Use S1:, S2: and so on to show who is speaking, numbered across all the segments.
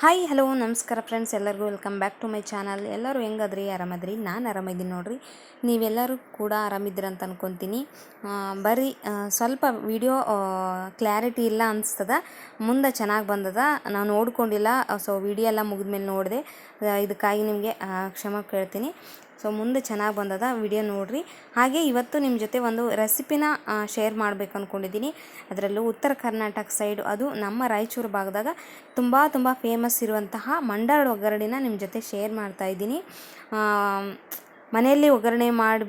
S1: Hi hello ನಮಸ್ಕಾರ friends ಎಲ್ಲರಿಗೂ welcome back to my channel ಎಲ್ಲರೂ ಹೆಂಗದ್ರಿ? ಆರಾಮದ್ರಿ? ನಾನು ಆರಾಮಿದ್ದೀನಿ ನೋಡ್ರಿ. ನೀವೆಲ್ಲರೂ ಕೂಡ ಆರಾಮಿದ್ದೀರ ಅಂತ ಅನ್ಕೊತೀನಿ ಬರೀ ಸ್ವಲ್ಪ ವಿಡಿಯೋ ಕ್ಲಾರಿಟಿ ಇಲ್ಲ ಅನಿಸ್ತದ. ಮುಂದೆ ಚೆನ್ನಾಗಿ ಬಂದದ. ನಾನು ನೋಡ್ಕೊಂಡಿಲ್ಲ. ಸೊ ವಿಡಿಯೋ ಎಲ್ಲ ಮುಗಿದ್ಮೇಲೆ ನೋಡಿದೆ. ಇದಕ್ಕಾಗಿ ನಿಮಗೆ ಕ್ಷಮ ಕೇಳ್ತೀನಿ. ಸೊ ಮುಂದೆ ಚೆನ್ನಾಗಿ ಬಂದದ ವಿಡಿಯೋ ನೋಡಿರಿ. ಹಾಗೆ ಇವತ್ತು ನಿಮ್ಮ ಜೊತೆ ಒಂದು ರೆಸಿಪಿನ ಶೇರ್ ಮಾಡಬೇಕು ಅಂದ್ಕೊಂಡಿದ್ದೀನಿ ಅದರಲ್ಲೂ ಉತ್ತರ ಕರ್ನಾಟಕ ಸೈಡು ಅದು ನಮ್ಮ ರಾಯಚೂರು ಭಾಗದಾಗ ತುಂಬ ತುಂಬ ಫೇಮಸ್ ಇರುವಂತಹ ಮಂಡಾಳು ಒಗ್ಗರಣೆನ ನಿಮ್ಮ ಜೊತೆ ಶೇರ್ ಮಾಡ್ತಾ ಇದ್ದೀನಿ. ಮನೆಯಲ್ಲಿ ಒಗ್ಗರಣೆ ಮಾಡಿ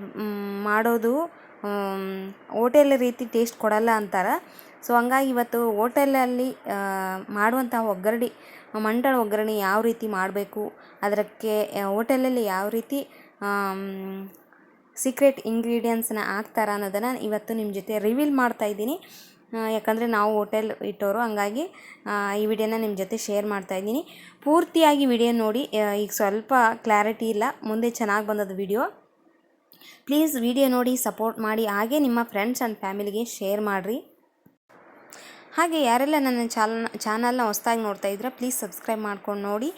S1: ಮಾಡೋದು ಹೋಟೆಲ್ ರೀತಿ ಟೇಸ್ಟ್ ಕೊಡಲ್ಲ ಅಂತಾರೆ. ಸೊ ಹಂಗಾಗಿ ಇವತ್ತು ಹೋಟೆಲಲ್ಲಿ ಮಾಡುವಂಥ ಒಗ್ಗರಣೆ, ಮಂಡಳ ಒಗ್ಗರಣೆ ಯಾವ ರೀತಿ ಮಾಡಬೇಕು, ಅದಕ್ಕೆ ಹೋಟೆಲಲ್ಲಿ ಯಾವ ರೀತಿ ಸೀಕ್ರೆಟ್ ಇಂಗ್ರೀಡಿಯೆಂಟ್ಸ್ನ ಹಾಕ್ತಾರ ಅನ್ನೋದನ್ನು ಇವತ್ತು ನಿಮ್ಮ ಜೊತೆ ರಿವೀಲ್ ಮಾಡ್ತಾ ಇದ್ದೀನಿ. ಯಾಕಂದರೆ ನಾವು ಹೋಟೆಲ್ ಇಟ್ಟೋರು, ಹಂಗಾಗಿ ಈ ವಿಡಿಯೋನ ನಿಮ್ಮ ಜೊತೆ ಶೇರ್ ಮಾಡ್ತಾ ಇದ್ದೀನಿ. ಪೂರ್ತಿಯಾಗಿ ವಿಡಿಯೋ ನೋಡಿ ಈಗ ಸ್ವಲ್ಪ ಕ್ಲಾರಿಟಿ ಇಲ್ಲ, ಮುಂದೆ ಚೆನ್ನಾಗಿ ಬಂದದ ವಿಡಿಯೋ ಪ್ಲೀಸ್ ವಿಡಿಯೋ ನೋಡಿ ಸಪೋರ್ಟ್ ಮಾಡಿ, ಹಾಗೆ ನಿಮ್ಮ ಫ್ರೆಂಡ್ಸ್ ಆ್ಯಂಡ್ ಫ್ಯಾಮಿಲಿಗೆ ಶೇರ್ ಮಾಡಿರಿ. ಹಾಗೆ ಯಾರೆಲ್ಲ ನನ್ನ ಚಾನಲ್ ಚಾನಲ್ನ ಹೊಸ್ದಾಗಿ ನೋಡ್ತಾ ಇದ್ರೆ ಪ್ಲೀಸ್ ಸಬ್ಸ್ಕ್ರೈಬ್ ಮಾಡ್ಕೊಂಡು ನೋಡಿ.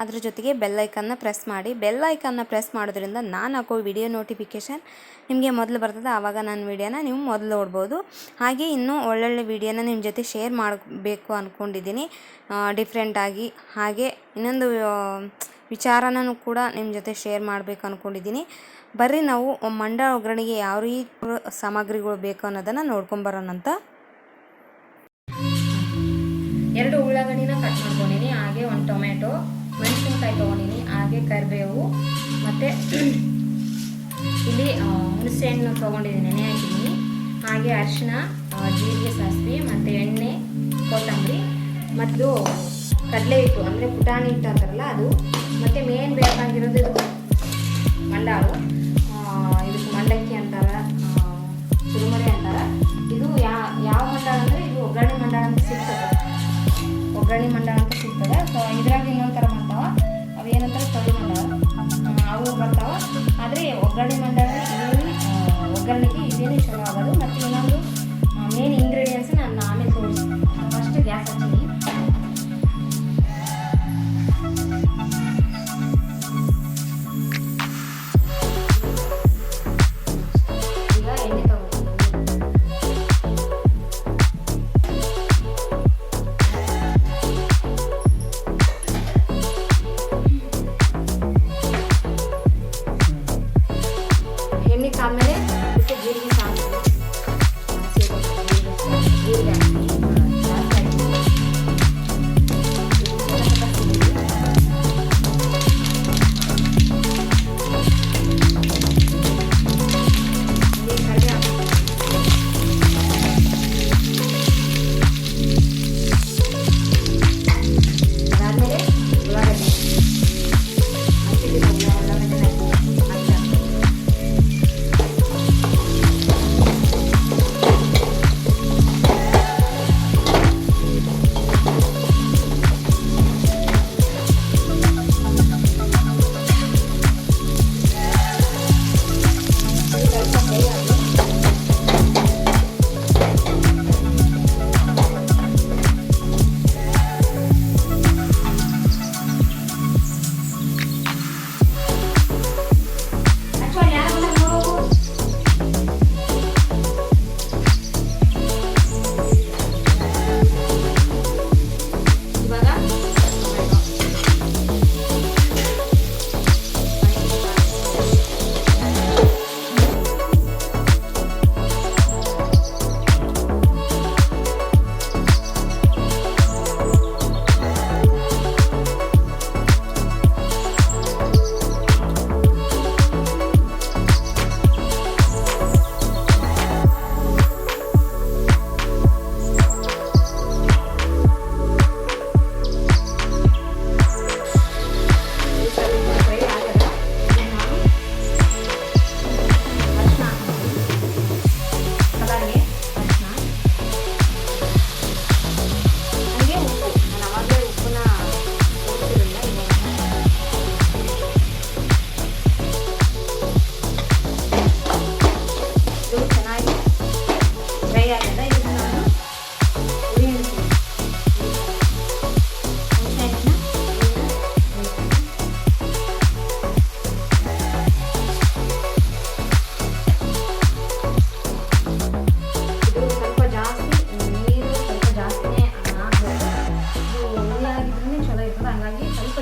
S1: ಅದ್ರ ಜೊತೆಗೆ ಬೆಲ್ ಐಕನ್ನ ಪ್ರೆಸ್ ಮಾಡಿ. ಬೆಲ್ ಐಕನ್ನ ಪ್ರೆಸ್ ಮಾಡೋದ್ರಿಂದ ನಾನು ಹಾಕೋ ವಿಡಿಯೋ ನೋಟಿಫಿಕೇಷನ್ ನಿಮಗೆ ಮೊದಲು ಬರ್ತದೆ, ಆವಾಗ ನನ್ನ ವಿಡಿಯೋನ ನೀವು ಮೊದಲು ನೋಡ್ಬೋದು. ಹಾಗೆ ಇನ್ನೂ ಒಳ್ಳೊಳ್ಳೆ ವಿಡಿಯೋನ ನಿಮ್ಮ ಜೊತೆ ಶೇರ್ ಮಾಡಬೇಕು ಅಂದ್ಕೊಂಡಿದ್ದೀನಿ ಡಿಫ್ರೆಂಟಾಗಿ ಹಾಗೆ ಇನ್ನೊಂದು ವಿಚಾರನೂ ಕೂಡ ನಿಮ್ಮ ಜೊತೆ ಶೇರ್ ಮಾಡಬೇಕು ಅಂದ್ಕೊಂಡಿದ್ದೀನಿ ಬರ್ರಿ ನಾವು ಮಂಡ ಒಗ್ಗರಣೆಗೆ ಯಾವ ರೀತಿ ಸಾಮಗ್ರಿಗಳು ಬೇಕು ಅನ್ನೋದನ್ನು ನೋಡ್ಕೊಂಬರೋಣಂತ ಎರಡು ಉಳ್ಳಾಗಡ್ಡಿನ ಕಟ್ ಮಾಡ್ಕೊಂಡಿನಿ, ಹಾಗೆ ಒಂದು ಟೊಮೆಟೊ ಮೆಣಸಿನ್ಕಾಯಿ ತೊಗೊಂಡಿನಿ, ಹಾಗೆ ಕರಿಬೇವು, ಮತ್ತು ಇಲ್ಲಿ ಹುಣಸೆ ಹುಣಸೆಹಣ್ಣು ತೊಗೊಂಡಿದ್ದೀನಿ ನೆನೆ ಹಾಕಿದ್ದೀನಿ ಹಾಗೆ ಅರಿಶಿನ ಜೀರಿಗೆ, ಸಾಸಿವೆ, ಮತ್ತು ಎಣ್ಣೆ, ಕೊತ್ತಂಬರಿ, ಮತ್ತು ಕಡಲೆ ಹಿಟ್ಟು, ಅಂದರೆ ಪುಟಾಣಿ ಹಿಟ್ಟು ಅಂತಾರಲ್ಲ ಅದು. ಮತ್ತು ಮೇನ್ ಬೇಕಾಗಿರೋದು ಇದು ಮಂಡಾಳು. ಇದಕ್ಕೆ ಮಂಡಕ್ಕಿ ಅಂತಾರ ಚುರುಮರಿ ಅಂತಾರ. ಇದು ಯಾವ ಯಾವ ಮಂಡಾಳ ಅಂದರೆ ಇದು ಒಗ್ಗರಣೆ ಮಂಡಾಳ ಅಂತ ಸಿಗ್ತದೆ. ಒಗ್ಗರಣೆ ಮಂಡಳ ಅಂತ ಸಿಗ್ತದೆ. ಸೊ ಇದ್ರಾಗ ಇನ್ನೊಂದು ಥರ ಮಾಡ್ತಾವ ಅವು ಏನಂತಾರೆ? ತೊಳಿ ಮಂಡಳ ಅವು ಬರ್ತಾವ ಆದರೆ ಒಗ್ಗರಣೆ ಮಂಡಳ ಇದೇನು ಒಗ್ಗರಣೆಗೆ ಇದೇನೇ ಚಲೋ ಆಗೋದು. ಮತ್ತು ಇನ್ನೊಂದು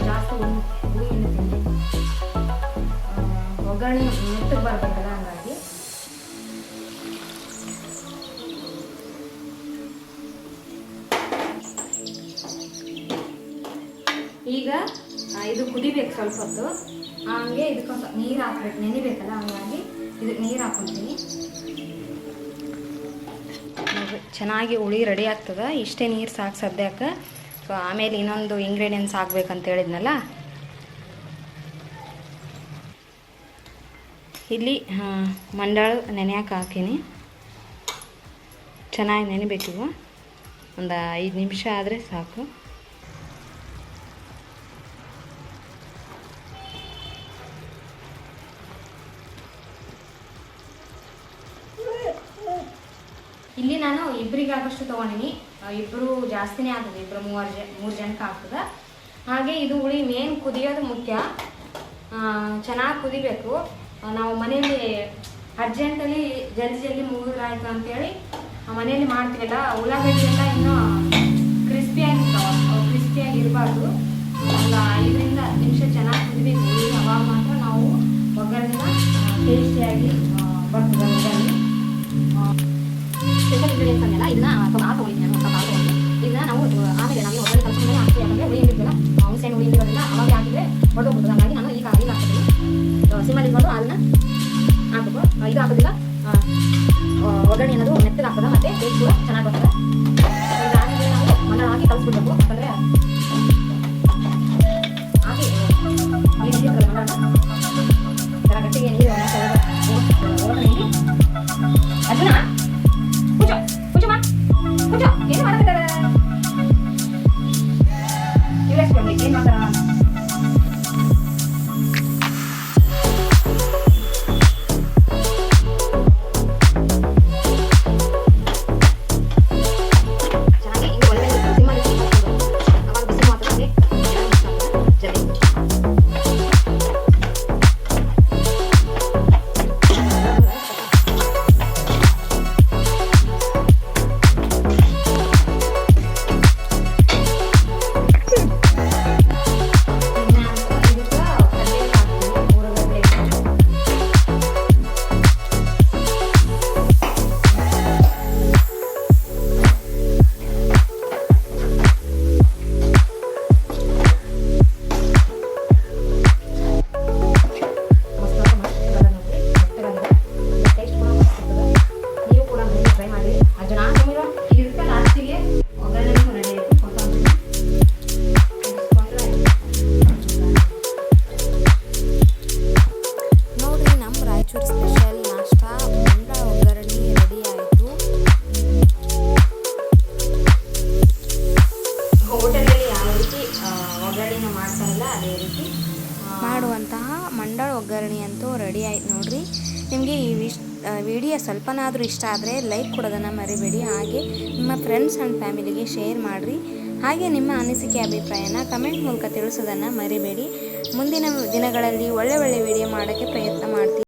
S2: ಜಾಸ್ತಿ ಒಗ್ಗರಣೆ ಮೆತ್ತಗೆ ಬರಬೇಕಲ್ಲ ಹಂಗಾಗಿ. ಈಗ ಇದು ಕುದಿಬೇಕು ಸ್ವಲ್ಪ ಹೊತ್ತು ಹಂಗೆ ಇದಕ್ಕೆ ಸ್ವಲ್ಪ ನೀರು ಹಾಕ್ಬೇಕು, ನೆನಿಬೇಕಲ್ಲ ಹಂಗಾಗಿ ಇದಕ್ಕೆ ನೀರು ಹಾಕ್ಕೊತೀನಿ ಚೆನ್ನಾಗಿ ಹುಳಿ ರೆಡಿ ಆಗ್ತದೆ. ಇಷ್ಟೇ ನೀರು ಸಾಕು ಸದ್ಯಕ್ಕೆ. ಸೊ ಆಮೇಲೆ ಇನ್ನೊಂದು ಇಂಗ್ರೀಡಿಯೆಂಟ್ಸ್ ಹಾಕ್ಬೇಕಂತ ಹೇಳಿದ್ನಲ್ಲ? ಇಲ್ಲಿ ಮಂಡಾಳು ನೆನೆಯಕ್ಕೆ ಹಾಕೀನಿ. ಚೆನ್ನಾಗಿ ನೆನೆಬೇಕಿವು. ಒಂದು ಐದು ನಿಮಿಷ ಆದರೆ ಸಾಕು. ಇಲ್ಲಿ ನಾನು ಇಬ್ಬರಿಗೆ ಆಗೋಷ್ಟು ತೊಗೊಂಡಿನಿ. ಇಬ್ಬರು ಜಾಸ್ತಿನೇ ಆಗ್ತದೆ ಇಬ್ಬರು ಮೂವರು ಜನ ಮೂರು ಜನಕ್ಕೆ ಆಗ್ತದೆ. ಹಾಗೆ ಇದು ಹುಳಿ ಮೇನ್ ಕುದಿಯೋದು ಮುಖ್ಯ. ಚೆನ್ನಾಗಿ ಕುದಿಬೇಕು. ನಾವು ಮನೆಯಲ್ಲಿ ಅರ್ಜೆಂಟಲ್ಲಿ ಜಲ್ದಿ ಜಲ್ದಿ ಮುಗಿದ್ರಾಯ್ತು ಅಂತೇಳಿ ಮನೆಯಲ್ಲಿ ಮಾಡ್ತೀವಲ್ಲ ಉಳ್ಳಾಗಡ್ಡಿ ಎಲ್ಲ ಇನ್ನೂ ಕ್ರಿಸ್ಪಿಯಾಗಿರ್ತಾವೆ ಅವು ಕ್ರಿಸ್ಪಿಯಾಗಿ ಇರಬಾರ್ದು ಒಂದು ಐದರಿಂದ ಹತ್ತು ನಿಮಿಷ ಚೆನ್ನಾಗಿ ಕುದಿಬೇಕು. ಅವಾಗ ಮಾತ್ರ ನಾವು ಒಗ್ಗರಣೆನ ಟೇಸ್ಟಿಯಾಗಿ ಬರ್ತದೆ ಇಂಗ್ರೀಡಿಯನ್ಸ್ ಅನ್ನೆಲ್ಲ ಇದನ್ನ ನಾನು ಇದನ್ನ ನಾವು ಆಮೇಲೆ ನಾವು ಒಳ್ಳೆ ಹಾಕ್ತೀವಿ ಯಾಕಂದರೆ ಹುಳಿ ಇರ್ತಿಲ್ಲ ಹುಣಸೆ ಹುಳಿ ಅವಾಗ ಹಾಕಿದ್ರೆ ಹೊರಟೋಗ್ಬಿಡ್ತದೆ ಹಾಗಾಗಿ ನಾನು ಈಗ ಈಗ ಹಾಕ್ತೀನಿ ಸಿಮ್ಮಲ್ಲಿ ಇಟ್ಕೊಂಡು ಅದನ್ನ ಹಾಕಬೇಕು ಆ, ಇದು ಹಾಕೋದಿಲ್ಲ ಆ, ಆ, ಒಗ್ಗರಣೆ ಅನ್ನೋದು ಮೆತ್ತಗೆ ಹಾಕೋದು ಮತ್ತೆ ಕೂಡ
S1: மறந்துட்டேன். ಅಂತೂ ರೆಡಿ ಆಯ್ತು ನೋಡ್ರಿ. ನಿಮಗೆ ಈ ವಿಶ್ ವಿಡಿಯೋ ಸ್ವಲ್ಪನಾದರೂ ಇಷ್ಟ ಆದರೆ ಲೈಕ್ ಕೊಡೋದನ್ನು ಮರಿಬೇಡಿ. ಹಾಗೆ ನಿಮ್ಮ ಫ್ರೆಂಡ್ಸ್ ಆ್ಯಂಡ್ ಫ್ಯಾಮಿಲಿಗೆ ಶೇರ್ ಮಾಡಿರಿ. ಹಾಗೆ ನಿಮ್ಮ ಅನಿಸಿಕೆ, ಅಭಿಪ್ರಾಯನ ಕಮೆಂಟ್ ಮೂಲಕ ತಿಳಿಸೋದನ್ನು ಮರಿಬೇಡಿ. ಮುಂದಿನ ದಿನಗಳಲ್ಲಿ ಒಳ್ಳೆ ಒಳ್ಳೆ ವಿಡಿಯೋ ಮಾಡೋಕ್ಕೆ ಪ್ರಯತ್ನ ಮಾಡ್ತೀನಿ